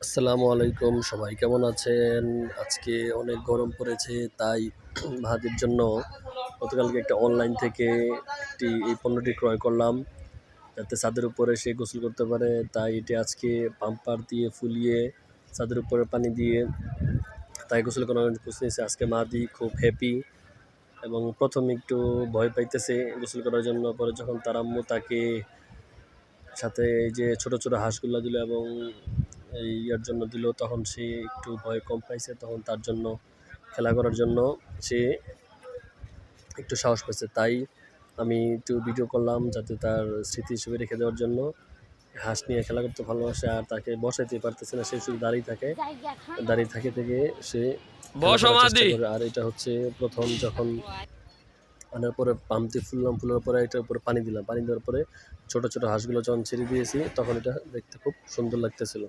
আসসালামু আলাইকুম, সবাই কেমন আছেন? আজকে অনেক গরম পড়েছে, তাই ভাতির জন্য গতকালকে একটা অনলাইন থেকে একটি এই পণ্যটি ক্রয় করলাম। যাতে ছাদের উপরে সে গোসল করতে পারে, তাই এটি আজকে পাম্পার দিয়ে ফুলিয়ে ছাদের উপরে পানি দিয়ে তাই গোসল করানোর খুঁজতেছে আজকে মাদি খুব হ্যাপি এবং প্রথমে একটু ভয় পাইতেছে গোসল করার জন্য। পরে যখন তার আম্মু তাকে সাথে এই যে ছোট ছোট হাঁসগুলো দিল এবং ইয়ার জন্য দিল তখন সে একটু ভয় কম পাইছে তখন তার জন্য খেলা করার জন্য সে একটু সাহস পাইছে। তাই আমি একটু ভিডিও করলাম যাতে তার স্মৃতি হিসেবে রেখে দেওয়ার জন্য। হাঁস নিয়ে খেলা করতে ভালোবাসে আর তাকে বসাইতে পারতেছে না সে শুধু দাঁড়িয়ে থাকে দাঁড়িয়ে থাকে থেকে সে। আর এটা হচ্ছে প্রথম যখন আনার পরে পাম্পটি ফুললাম ফুলার পরে এটার উপরে পানি দিলাম। পানি দেওয়ার পরে ছোট ছোট হাঁসগুলো যখন ছেড়ে দিয়েছি তখন এটা দেখতে খুব সুন্দর লাগতেছিল।